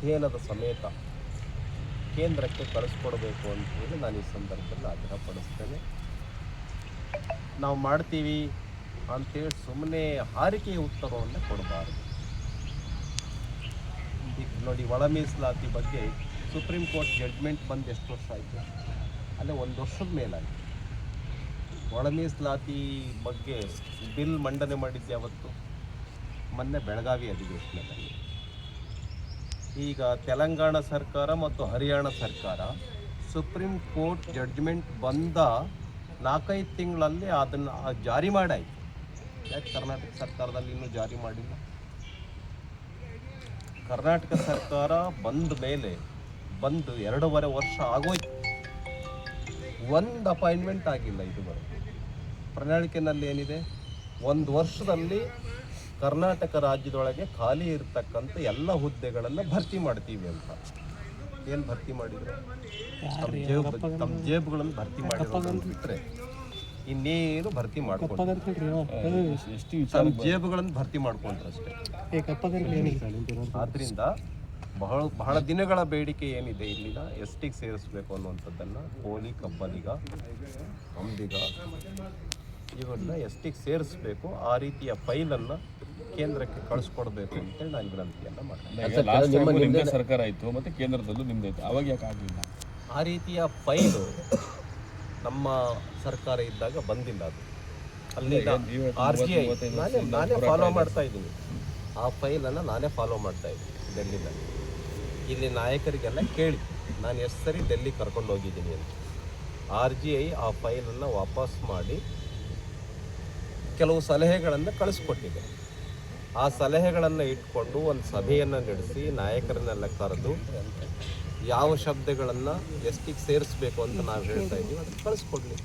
ಅಧ್ಯಯನದ ಸಮೇತ ಕೇಂದ್ರಕ್ಕೆ ಕಳಿಸ್ಕೊಡ್ಬೇಕು ಅಂತ ಹೇಳಿ ನಾನು ಈ ಸಂದರ್ಭದಲ್ಲಿ ಆಗ್ರಹಪಡಿಸ್ತೇನೆ ನಾವು ಮಾಡ್ತೀವಿ ಅಂತೇಳಿ ಸುಮ್ಮನೆ ಹಾರಿಕೆಯ ಉತ್ತರವನ್ನು ಕೊಡಬಾರ್ದು. ಈಗ ನೋಡಿ, ಒಳ ಮೀಸಲಾತಿ ಬಗ್ಗೆ ಸುಪ್ರೀಂ ಕೋರ್ಟ್ ಜಡ್ಜ್ಮೆಂಟ್ ಬಂದು ಎಷ್ಟು ವರ್ಷ ಆಯಿತು? ಅಲ್ಲೇ ಒಂದು ವರ್ಷದ ಮೇಲಾಯಿತು. ಒಳ ಮೀಸಲಾತಿ ಬಗ್ಗೆ ಬಿಲ್ ಮಂಡನೆ ಮಾಡಿದ್ದೆ ಅವತ್ತು ಮೊನ್ನೆ ಬೆಳಗಾವಿ ಅಧಿವೇಶನದಲ್ಲಿ. ಈಗ ತೆಲಂಗಾಣ ಸರ್ಕಾರ ಮತ್ತು ಹರಿಯಾಣ ಸರ್ಕಾರ ಸುಪ್ರೀಂ ಕೋರ್ಟ್ ಜಡ್ಜ್ಮೆಂಟ್ ಬಂದ ನಾಲ್ಕೈದು ತಿಂಗಳಲ್ಲಿ ಅದನ್ನು ಜಾರಿ ಮಾಡಾಯಿತು. ಯಾಕೆ ಕರ್ನಾಟಕ ಸರ್ಕಾರದಲ್ಲಿ ಇನ್ನೂ ಜಾರಿ ಮಾಡಿಲ್ಲ? ಕರ್ನಾಟಕ ಸರ್ಕಾರ ಬಂದ ಮೇಲೆ ಬಂದು ಎರಡೂವರೆ ವರ್ಷ ಆಗೋಯ್ತು. ಒಂದು ಅಪಾಯಿಂಟ್ಮೆಂಟ್ ಆಗಿಲ್ಲ ಇದುವರೆಗೆ. ಪ್ರಣಾಳಿಕೆನಲ್ಲಿ ಏನಿದೆ? ಒಂದು ವರ್ಷದಲ್ಲಿ ಕರ್ನಾಟಕ ರಾಜ್ಯದೊಳಗೆ ಖಾಲಿ ಇರತಕ್ಕಂಥ ಎಲ್ಲ ಹುದ್ದೆಗಳನ್ನು ಭರ್ತಿ ಮಾಡ್ತೀವಿ ಅಂತ. ಏನು ಭರ್ತಿ ಮಾಡಿದ್ರು? ತಮ್ಮ ಜೇಬ್ ತಮ್ಮ ಜೇಬುಗಳನ್ನು ಭರ್ತಿ ಮಾಡಿರೋದು ಬಿಟ್ಟರೆ ಇನ್ನೇನು ಭರ್ತಿ ಮಾಡ್ಕೊಂಡು ತಮ್ಮ ಜೇಬುಗಳನ್ನು ಭರ್ತಿ ಮಾಡ್ಕೊಂಡ್ರಷ್ಟೇ ಆದ್ರಿಂದ ಬಹಳ ಬಹಳ ದಿನಗಳ ಬೇಡಿಕೆ ಏನಿದೆ ಇಲ್ಲಿನ? ಎಸ್ ಟಿಗೆ ಸೇರಿಸ್ಬೇಕು ಅನ್ನುವಂಥದ್ದನ್ನು ಕೋಲಿ ಕಬ್ಬಲಿಗ ಅಂಬಿಗ ಇವನ್ನ ಎಸ್ ಟಿಗೆ ಸೇರಿಸ್ಬೇಕು? ಆ ರೀತಿಯ ಫೈಲನ್ನು ಕೇಂದ್ರಕ್ಕೆ ಕಳಿಸ್ಕೊಡ್ಬೇಕು ಅಂತೇಳಿ ನಾನು ವಿನಂತಿಯನ್ನು ಮಾಡಿದೆ ಸರ್ಕಾರ ಇತ್ತು ಮತ್ತೆ ಕೇಂದ್ರದಲ್ಲೂ ನಿಮ್ದೇ ಆಯ್ತು ಅವಾಗ ಯಾಕೆ ಆಗಲಿಲ್ಲ? ಆ ರೀತಿಯ ಫೈಲು ನಮ್ಮ ಸರ್ಕಾರ ಇದ್ದಾಗ ಬಂದಿಲ್ಲ ಅದು. ಅಲ್ಲಿ ಆರ್ ಜಿ ಐ ನಾನೇ ನಾನೇ ಫಾಲೋ ಮಾಡ್ತಾ ಇದ್ದೀನಿ. ಆ ಫೈಲನ್ನು ನಾನೇ ಫಾಲೋ ಮಾಡ್ತಾ ಇದ್ದೀನಿ ಡೆಲ್ಲಿನಲ್ಲಿ ಇಲ್ಲಿ ನಾಯಕರಿಗೆಲ್ಲ ಕೇಳಿ ನಾನು ಎಷ್ಟು ಸರಿ ಡೆಲ್ಲಿ ಕರ್ಕೊಂಡು ಹೋಗಿದ್ದೀನಿ ಅಂತ. ಆರ್ ಜಿ ಐ ಆ ಫೈಲನ್ನು ವಾಪಸ್ ಮಾಡಿ ಕೆಲವು ಸಲಹೆಗಳನ್ನು ಕಳಿಸ್ಕೊಟ್ಟಿದೆ. ಆ ಸಲಹೆಗಳನ್ನು ಇಟ್ಕೊಂಡು ಒಂದು ಸಭೆಯನ್ನು ನಡೆಸಿ ನಾಯಕರನ್ನೆಲ್ಲ ಕರೆದು ಯಾವ ಶಬ್ದಗಳನ್ನು ಎಷ್ಟಿಗೆ ಸೇರಿಸ್ಬೇಕು ಅಂತ ನಾವು ಹೇಳ್ತಾ ಇದ್ದೀವಿ ಅದಕ್ಕೆ ಕಳಿಸ್ಕೊಡ್ಲಿ.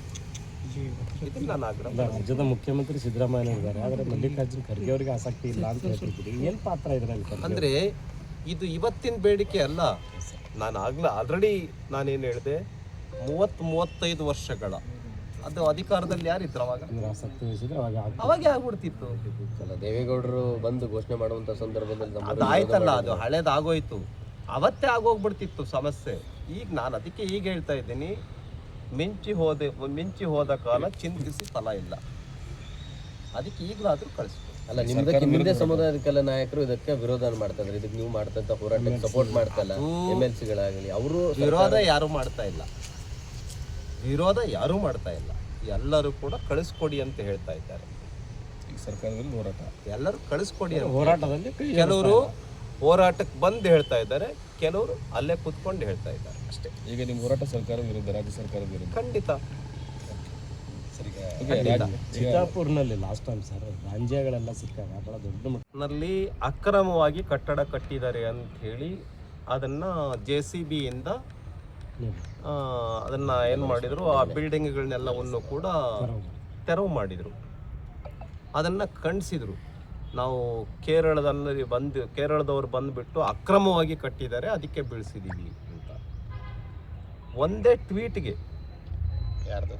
ಇದು ನಾನು ಆಗ್ರಹ ರಾಜ್ಯದ ಮುಖ್ಯಮಂತ್ರಿ ಸಿದ್ದರಾಮಯ್ಯ ಇದ್ದಾರೆ ಆದರೆ ಮಲ್ಲಿಕಾರ್ಜುನ್ ಖರ್ಗೆ ಅವರಿಗೆ ಆಸಕ್ತಿ ಇಲ್ಲ ಅಂತ ಹೇಳ್ತಿದ್ದೀರಿ. ಏನು ಪಾತ್ರ ಇದರಲ್ಲಿ ಅಂದರೆ ಇದು ಇವತ್ತಿನ ಬೇಡಿಕೆ ಅಲ್ಲ. ನಾನು ಆಗ್ಲ ಆಲ್ರೆಡಿ ನಾನೇನು ಹೇಳಿದೆ ಮೂವತ್ತು ಮೂವತ್ತೈದು ವರ್ಷಗಳ ಅದು ಅಧಿಕಾರದಲ್ಲಿ ಯಾರಿದ್ರು ಅವಾಗ? ಅಂದ್ರೆ ಆಸಕ್ತಿ ವಹಿಸಿದ್ರೆ ಅವಾಗ. ಅವಾಗೇ ಆಗ್ಬಿಡ್ತಿತ್ತು. ಅಲ್ಲ ದೇವೇಗೌಡರು ಬಂದು ಘೋಷಣೆ ಮಾಡುವಂತ ಸಂದರ್ಭದಲ್ಲಿ ನಮ್ಮ ಅದು ಆಯ್ತಲ್ಲ ಅದು ಹಳೇದಾಗೋಯ್ತು. ಅವತ್ತೇ ಆಗೋಗ್ಬಿಡ್ತಿತ್ತು ಸಮಸ್ಯೆ. ಈಗ ನಾನು ಅದಕ್ಕೆ ಈಗ ಹೇಳ್ತಾ ಇದ್ದೀನಿ ಮಿಂಚಿ ಹೋದೆ ಮಿಂಚಿ ಹೋದ ಕಾಲ ಚಿಂತಿಸಿ ಫಲ ಇಲ್ಲ. ಅದಕ್ಕೆ ಈಗಲಾದರೂ ಕಳಿಸ್ಬೇಕು. ಅಲ್ಲ ನಿಮ್ದಕ್ಕೆ ನಿಮ್ದೇ ಸಮುದಾಯದ ಕೆಲ ನಾಯಕರು ಇದಕ್ಕೆ ವಿರೋಧ ಮಾಡ್ತಾ ಇದ್ದಾರೆ. ಇದಕ್ಕೆ ನೀವು ಮಾಡ್ತಂತ ಹೋರಾಟಕ್ಕೆ ಸಪೋರ್ಟ್ ಮಾಡ್ತಲ್ಲ ಎಂ ಎಲ್ ಸಿಗಳಾಗಲಿ ಅವರು ವಿರೋಧ ಯಾರು ಮಾಡ್ತಾ ಇಲ್ಲ. ವಿರೋಧ ಯಾರೂ ಮಾಡ್ತಾ ಇಲ್ಲ. ಎಲ್ಲರೂ ಕೂಡ ಕಳಿಸ್ಕೊಡಿ ಅಂತ ಹೇಳ್ತಾ ಇದ್ದಾರೆ. ಈಗ ಸರ್ಕಾರದಲ್ಲಿ ಹೋರಾಟ. ಎಲ್ಲರೂ ಕಳಿಸ್ಕೊಡಿ ಅಂತ ಹೋರಾಟದಲ್ಲಿ ಕೆಲವರು ಹೋರಾಟಕ್ಕೆ ಬಂದು ಹೇಳ್ತಾ ಇದ್ದಾರೆ. ಕೆಲವರು ಅಲ್ಲೇ ಕುತ್ಕೊಂಡು ಹೇಳ್ತಾ ಇದ್ದಾರೆ ಅಷ್ಟೇ. ಈಗ ನಿಮ್ಮ ಹೋರಾಟ ಸರ್ಕಾರ ವಿರುದ್ಧ ರಾಜ್ಯ ಸರ್ಕಾರದ ವಿರುದ್ಧ? ಖಂಡಿತ. ಚಿತ್ತಾಪುರ್ನಲ್ಲಿ ಲಾಸ್ಟ್ ಟೈಮ್ ಸರ್ ಗಾಂಜಾಗಳೆಲ್ಲ ಸಿಕ್ಕಾಗ ಬಹಳ ದೊಡ್ಡ ಮಟ್ಟದಲ್ಲಿ ಅಕ್ರಮವಾಗಿ ಕಟ್ಟಡ ಕಟ್ಟಿದ್ದಾರೆ ಅಂತ ಹೇಳಿ ಅದನ್ನ ಜೆ ಸಿ ಬಿಯಿಂದ ಅದನ್ನ ಏನು ಮಾಡಿದ್ರು? ಆ ಬಿಲ್ಡಿಂಗ್ಗಳನ್ನೆಲ್ಲವನ್ನು ಕೂಡ ತೆರವು ಮಾಡಿದರು. ಅದನ್ನು ಖಂಡಿಸಿದರು ನಾವು ಕೇರಳದಲ್ಲಿ ಬಂದು, ಕೇರಳದವ್ರು ಬಂದುಬಿಟ್ಟು ಅಕ್ರಮವಾಗಿ ಕಟ್ಟಿದ್ದಾರೆ, ಅದಕ್ಕೆ ಬೀಳಿಸಿದ್ದೀವಿ ಅಂತ. ಒಂದೇ ಟ್ವೀಟ್ಗೆ ಯಾರ್ದು?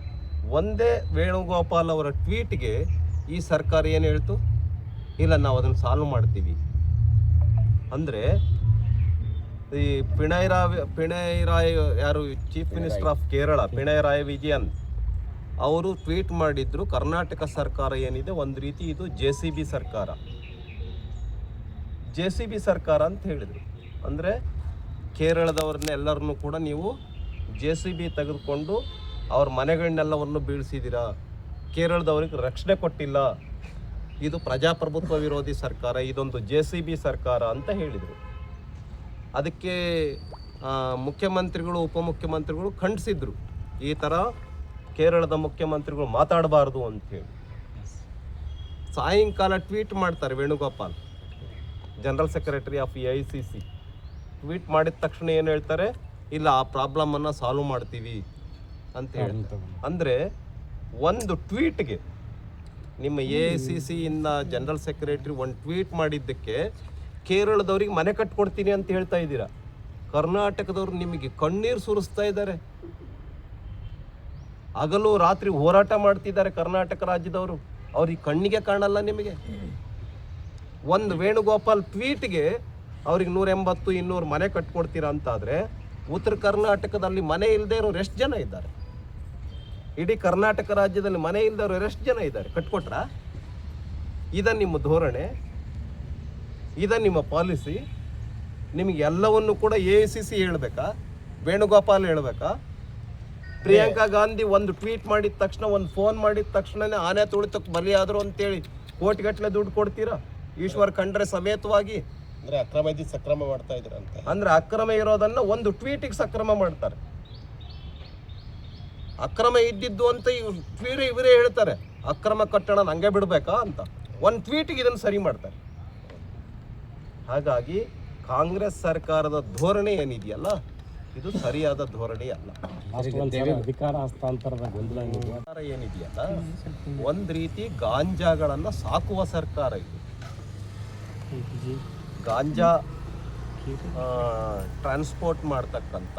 ಒಂದೇ ವೇಣುಗೋಪಾಲ್ ಅವರ ಟ್ವೀಟ್ಗೆ ಈ ಸರ್ಕಾರ ಏನು ಹೇಳ್ತು? ಇಲ್ಲ, ನಾವು ಅದನ್ನು ಸಾಲ್ವ್ ಮಾಡ್ತೀವಿ. ಅಂದರೆ ಈ ಪಿಣೈರಾಯ್ ಪಿಣೈರಾಯ್ ಯಾರು chief minister of Kerala Pinarayi Vijayan ಅವರು ಟ್ವೀಟ್ ಮಾಡಿದ್ರು, ಕರ್ನಾಟಕ ಸರ್ಕಾರ ಏನಿದೆ, ಒಂದು ರೀತಿ ಇದು ಜೆ ಸಿ ಬಿ ಸರ್ಕಾರ. ಜೆ ಸಿ ಬಿ ಸರ್ಕಾರ ಅಂತ ಹೇಳಿದರು. ಅಂದರೆ ಕೇರಳದವ್ರನ್ನ ಎಲ್ಲರನ್ನೂ ಕೂಡ ನೀವು ಜೆ ಸಿ ಬಿ ತೆಗೆದುಕೊಂಡು ಅವ್ರ ಮನೆಗಳನ್ನೆಲ್ಲವನ್ನು ಬೀಳಿಸಿದ್ದೀರಾ ಕೇರಳದವ್ರಿಗೆ ರಕ್ಷಣೆ ಕೊಟ್ಟಿಲ್ಲ. ಇದು ಪ್ರಜಾಪ್ರಭುತ್ವ ವಿರೋಧಿ ಸರ್ಕಾರ, ಇದೊಂದು ಜೆ ಸಿ ಬಿ ಸರ್ಕಾರ ಅಂತ ಹೇಳಿದರು. ಅದಕ್ಕೆ ಮುಖ್ಯಮಂತ್ರಿಗಳು ಉಪಮುಖ್ಯಮಂತ್ರಿಗಳು ಖಂಡಿಸಿದ್ರು. ಈ ಥರ ಕೇರಳದ ಮುಖ್ಯಮಂತ್ರಿಗಳು ಮಾತಾಡಬಾರ್ದು ಅಂಥೇಳಿ ಸಾಯಂಕಾಲ ಟ್ವೀಟ್ ಮಾಡ್ತಾರೆ Venugopal. General secretary of A I C C tweet ಮಾಡಿದ ತಕ್ಷಣ ಏನು ಹೇಳ್ತಾರೆ? ಇಲ್ಲ ಆ ಪ್ರಾಬ್ಲಮನ್ನು ಸಾಲ್ವ್ ಮಾಡ್ತೀವಿ ಅಂತ ಹೇಳ್ತಾರೆ. ಅಂದರೆ ಒಂದು ಟ್ವೀಟ್ಗೆ ನಿಮ್ಮ ಎ ಐ ಸಿ ಸಿಯಿಂದ ಜನರಲ್ ಸೆಕ್ರೆಟರಿ ಒಂದು ಟ್ವೀಟ್ ಮಾಡಿದ್ದಕ್ಕೆ ಕೇರಳದವ್ರಿಗೆ ಮನೆ ಕಟ್ಕೊಡ್ತೀನಿ ಅಂತ ಹೇಳ್ತಾ ಇದ್ದೀರಾ? ಕರ್ನಾಟಕದವ್ರು ನಿಮಗೆ ಕಣ್ಣೀರು ಸುರಿಸ್ತಾ ಇದ್ದಾರೆ. ಹಗಲು ರಾತ್ರಿ ಹೋರಾಟ ಮಾಡ್ತಿದ್ದಾರೆ ಕರ್ನಾಟಕ ರಾಜ್ಯದವರು. ಅವ್ರಿಗೆ ಕಣ್ಣಿಗೆ ಕಾಣಲ್ಲ ನಿಮಗೆ. ಒಂದು ವೇಣುಗೋಪಾಲ್ ಟ್ವೀಟ್ಗೆ ಅವ್ರಿಗೆ ನೂರ ಎಂಬತ್ತು ಇನ್ನೂರು ಮನೆ ಕಟ್ಕೊಡ್ತೀರಾ ಅಂತಾದರೆ, ಉತ್ತರ ಕರ್ನಾಟಕದಲ್ಲಿ ಮನೆ ಇಲ್ಲದೆ ಇರೋರು ಎಷ್ಟು ಜನ ಇದ್ದಾರೆ? ಇಡೀ ಕರ್ನಾಟಕ ರಾಜ್ಯದಲ್ಲಿ ಮನೆ ಇಲ್ಲದವರು ಎಷ್ಟು ಜನ ಇದ್ದಾರೆ? ಕಟ್ಕೊಟ್ರಾ? ಇದ ನಿಮ್ಮ ಧೋರಣೆ. ಇದ ನಿಮ್ಮ ಪಾಲಿಸಿ. ನಿಮಗೆ ಎಲ್ಲವನ್ನು ಕೂಡ ಎ ಸಿ ಸಿ ಹೇಳ್ಬೇಕಾ? ವೇಣುಗೋಪಾಲ್ ಹೇಳ್ಬೇಕಾ? ಪ್ರಿಯಾಂಕಾ ಗಾಂಧಿ ಒಂದು ಟ್ವೀಟ್ ಮಾಡಿದ ತಕ್ಷಣ ಒಂದು ಫೋನ್ ಮಾಡಿದ ತಕ್ಷಣನೇ ಆನೆ ತುಳಿತಕ್ಕೆ ಬಲಿಯಾದರು ಅಂತೇಳಿ ಕೋಟಿಗಟ್ಟಲೆ ದುಡ್ಡು ಕೊಡ್ತೀರಾ? ಈಶ್ವರ್ ಖಂಡ್ರೆ ಸಮೇತವಾಗಿ. ಅಂದ್ರೆ ಅಕ್ರಮ ಇದ್ದು ಸಕ್ರಮ ಮಾಡ್ತಾ ಇದ್ರ ಅಂತ ಅಂದ್ರೆ ಅಕ್ರಮ ಇರೋದನ್ನ ಒಂದು ಟ್ವೀಟಿಗೆ ಸಕ್ರಮ ಮಾಡ್ತಾರೆ. ಅಕ್ರಮ ಇದ್ದಿದ್ದು ಅಂತ ಇವರೇ ಇವರೇ ಹೇಳ್ತಾರೆ. ಅಕ್ರಮ ಕಟ್ಟಣ ನಂಗೆ ಬಿಡಬೇಕಾ ಅಂತ. ಒಂದು ಟ್ವೀಟಿಗೆ ಇದನ್ನು ಸರಿ ಮಾಡ್ತಾರೆ. ಹಾಗಾಗಿ ಕಾಂಗ್ರೆಸ್ ಸರ್ಕಾರದ ಧೋರಣೆ ಏನಿದೆಯಲ್ಲ ಇದು ಸರಿಯಾದ ಧೋರಣೆ ಅಲ್ಲ. ಅಧಿಕಾರ ಹಸ್ತಾಂತರದ ಗೊಂದಲ ಏನಿದೆಯಲ್ಲ ಒಂದು ರೀತಿ ಗಾಂಜಾಗಳನ್ನು ಸಾಕುವ ಸರ್ಕಾರ ಇದು. ಗಾಂಜಾ ಟ್ರಾನ್ಸ್ಪೋರ್ಟ್ ಮಾಡ್ತಕ್ಕಂಥ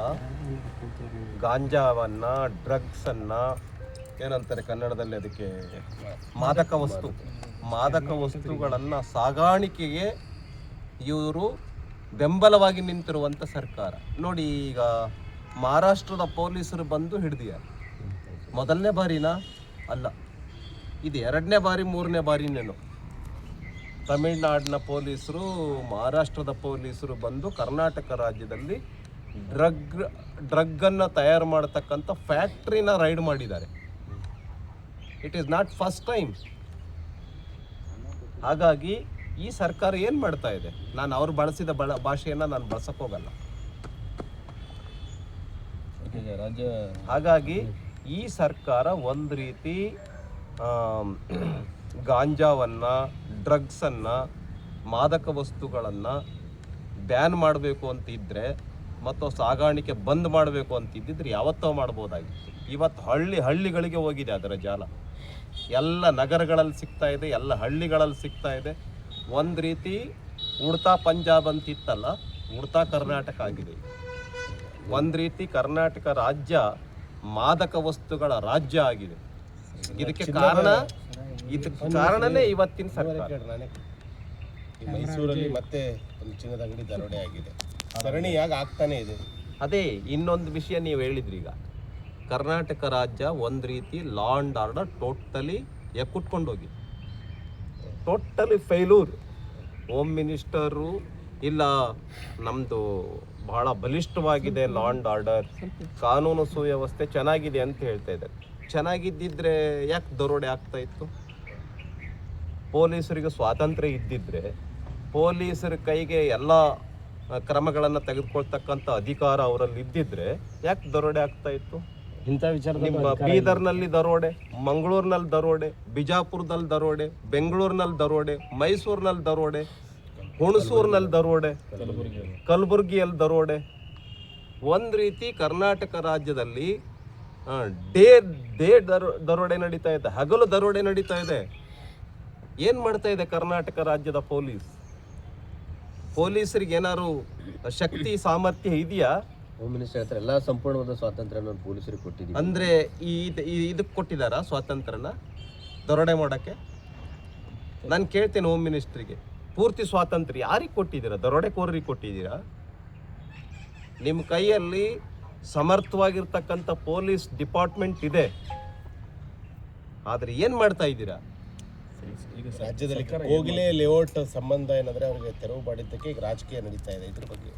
ಗಾಂಜಾವನ್ನ ಡ್ರಗ್ಸನ್ನು ಏನಂತಾರೆ ಕನ್ನಡದಲ್ಲಿ ಅದಕ್ಕೆ ಮಾದಕ ವಸ್ತು ಮಾದಕ ವಸ್ತುಗಳನ್ನು ಸಾಗಾಣಿಕೆಗೆ ಇವರು ಬೆಂಬಲವಾಗಿ ನಿಂತಿರುವಂಥ ಸರ್ಕಾರ. ನೋಡಿ ಈಗ ಮಹಾರಾಷ್ಟ್ರದ ಪೊಲೀಸರು ಬಂದು ಹಿಡಿದಿದ್ದಾರೆ ಮೊದಲನೇ ಬಾರಿನಾ? ಅಲ್ಲ. ಇದು ಎರಡನೇ ಬಾರಿ, ಮೂರನೇ ಬಾರಿನೇನು ತಮಿಳುನಾಡಿನ ಪೊಲೀಸರು, ಮಹಾರಾಷ್ಟ್ರದ ಪೊಲೀಸರು ಬಂದು ಕರ್ನಾಟಕ ರಾಜ್ಯದಲ್ಲಿ ಡ್ರಗ್, ಡ್ರಗ್ಗನ್ನು ತಯಾರು ಮಾಡತಕ್ಕಂಥ ಫ್ಯಾಕ್ಟ್ರಿನ ರೈಡ್ ಮಾಡಿದ್ದಾರೆ. It is not first time ಹಾಗಾಗಿ ಈ ಸರ್ಕಾರ ಏನು ಮಾಡ್ತಾ ಇದೆ? ನಾನು ಅವ್ರು ಬಳಸಿದ ಬಳ ಭಾಷೆಯನ್ನು ನಾನು ಬಳಸಕ್ಕೆ ಹೋಗಲ್ಲ. ಹಾಗಾಗಿ ಈ ಸರ್ಕಾರ ಒಂದು ರೀತಿ ಗಾಂಜಾವನ್ನು ಡ್ರಗ್ಸನ್ನು ಮಾದಕ ವಸ್ತುಗಳನ್ನು ಬ್ಯಾನ್ ಮಾಡಬೇಕು ಅಂತ ಇದ್ದರೆ ಮತ್ತು ಸಾಗಾಣಿಕೆ ಬಂದ್ ಮಾಡಬೇಕು ಅಂತ ಇದ್ದಿದ್ರೆ ಯಾವತ್ತೋ ಮಾಡ್ಬೋದಾಗಿತ್ತು. ಇವತ್ತು ಹಳ್ಳಿ ಹಳ್ಳಿಗಳಿಗೆ ಹೋಗಿದೆ ಅದರ ಜಾಲ. ಎಲ್ಲ ನಗರಗಳಲ್ಲಿ ಸಿಗ್ತಾ ಇದೆ ಎಲ್ಲ ಹಳ್ಳಿಗಳಲ್ಲಿ ಸಿಗ್ತಾ ಇದೆ. ಒಂದು ರೀತಿ ಉಡ್ತಾ ಪಂಜಾಬ್ ಅಂತ ಇತ್ತಲ್ಲ ಉಡ್ತಾ ಕರ್ನಾಟಕ ಆಗಿದೆ. ಒಂದು ರೀತಿ ಕರ್ನಾಟಕ ರಾಜ್ಯ ಮಾದಕ ವಸ್ತುಗಳ ರಾಜ್ಯ ಆಗಿದೆ. ಇದಕ್ಕೆ ಕಾರಣ ಇದಕ್ಕೆ ಕಾರಣನೇ ಇವತ್ತಿನ ಸರ್ಕಾರ. ಮೈಸೂರಲ್ಲಿ ಮತ್ತೆ ಒಂದು ಚಿನ್ನದ ಅಂಗಡಿ ದರೋಡೆ ಆಗಿದೆ. ಸರಣಿಯಾಗಿ ಆಗ್ತಾನೆ ಇದೆ. ಅದೇ ಇನ್ನೊಂದು ವಿಷಯ ನೀವು ಹೇಳಿದ್ರಿ ಈಗ. ಕರ್ನಾಟಕ ರಾಜ್ಯ ಒಂದು ರೀತಿ ಲಾ ಅಂಡ್ ಆರ್ಡರ್ ಟೋಟಲಿ ಎಕ್ಕುಟ್ಕೊಂಡೋಗಿ ಟೋಟಲಿ ಫೇಲೂರ್. ಹೋಮ್ ಮಿನಿಸ್ಟರು ಇಲ್ಲ ನಮ್ಮದು ಬಹಳ ಬಲಿಷ್ಠವಾಗಿದೆ ಲಾ ಅಂಡ್ ಆರ್ಡರ್ ಕಾನೂನು ಸುವ್ಯವಸ್ಥೆ ಚೆನ್ನಾಗಿದೆ ಅಂತ ಹೇಳ್ತಾ ಇದ್ದಾರೆ. ಚೆನ್ನಾಗಿದ್ದಿದ್ರೆ ಯಾಕೆ ದರೋಡೆ ಆಗ್ತಾ ಇತ್ತು? ಪೊಲೀಸರಿಗೆ ಸ್ವಾತಂತ್ರ್ಯ ಇದ್ದಿದ್ರೆ ಪೊಲೀಸರ ಕೈಗೆ ಎಲ್ಲ ಕ್ರಮಗಳನ್ನು ತೆಗೆದುಕೊಳ್ತಕ್ಕಂಥ ಅಧಿಕಾರ ಅವರಲ್ಲಿ ಇದ್ದಿದ್ರೆ ಯಾಕೆ ದರೋಡೆ ಆಗ್ತಾ ಇತ್ತು? ಇಂಥ ವಿಚಾರದಲ್ಲಿ ನಿಮ್ಮ ಬೀದರ್ನಲ್ಲಿ ದರೋಡೆ ಮಂಗಳೂರಿನಲ್ಲಿ ದರೋಡೆ ಬಿಜಾಪುರದಲ್ಲಿ ದರೋಡೆ ಬೆಂಗಳೂರಿನಲ್ಲಿ ದರೋಡೆ ಮೈಸೂರಿನಲ್ಲಿ ದರೋಡೆ ಹುಣಸೂರಿನಲ್ಲಿ ದರೋಡೆ ಕಲಬುರಗಿಯಲ್ಲಿ ದರೋಡೆ. ಒಂದು ರೀತಿ ಕರ್ನಾಟಕ ರಾಜ್ಯದಲ್ಲಿ ಡೇ ಡೇ ದರೋ ದರೋಡೆ ನಡೀತಾ ಇದೆ ಹಗಲು ದರೋಡೆ ನಡೀತಾ ಇದೆ. ಏನು ಮಾಡ್ತಾ ಇದೆ ಕರ್ನಾಟಕ ರಾಜ್ಯದ ಪೊಲೀಸ್? ಪೊಲೀಸರಿಗೆ ಏನಾದ್ರು ಶಕ್ತಿ ಸಾಮರ್ಥ್ಯ ಇದೆಯಾ? ಹೋಮ್ ಮಿನಿಸ್ಟರ್ ಹತ್ರ ಎಲ್ಲ ಸಂಪೂರ್ಣವಾದ ಸ್ವಾತಂತ್ರ್ಯ ಪೊಲೀಸರಿಗೆ ಕೊಟ್ಟಿದ್ದೀವಿ. ಅಂದ್ರೆ ಈ ಇದ್- ಈ- ಇದಕ್ಕೆ ಕೊಟ್ಟಿದ್ದಾರಾ ಸ್ವಾತಂತ್ರ್ಯನ? ದೊರಡೆ ಮಾಡೋಕ್ಕೆ? ನಾನು ಕೇಳ್ತೇನೆ ಹೋಮ್ ಮಿನಿಸ್ಟ್ರಿಗೆ ಪೂರ್ತಿ ಸ್ವಾತಂತ್ರ್ಯ ಯಾರಿಗೆ ಕೊಟ್ಟಿದ್ದೀರಾ? ದರೋಡೆಕೋರರಿಗೆ ಕೊಟ್ಟಿದ್ದೀರಾ? ನಿಮ್ಮ ಕೈಯಲ್ಲಿ ಸಮರ್ಥವಾಗಿರ್ತಕ್ಕಂಥ ಪೊಲೀಸ್ ಡಿಪಾರ್ಟ್ಮೆಂಟ್ ಇದೆ. ಆದರೆ ಏನು ಮಾಡ್ತಾ ಇದ್ದೀರಾ? ರಾಜ್ಯದಲ್ಲಿ ಕೋಗಿಲೆ ಲೇಔಟ್ ಸಂಬಂಧ ಏನಂದ್ರೆ ಅವರಿಗೆ ತೆರವು ಮಾಡಿದ್ದಕ್ಕೆ ಈಗ ರಾಜಕೀಯ ನಡೀತಾ ಇದೆ ಇದ್ರ ಬಗ್ಗೆ.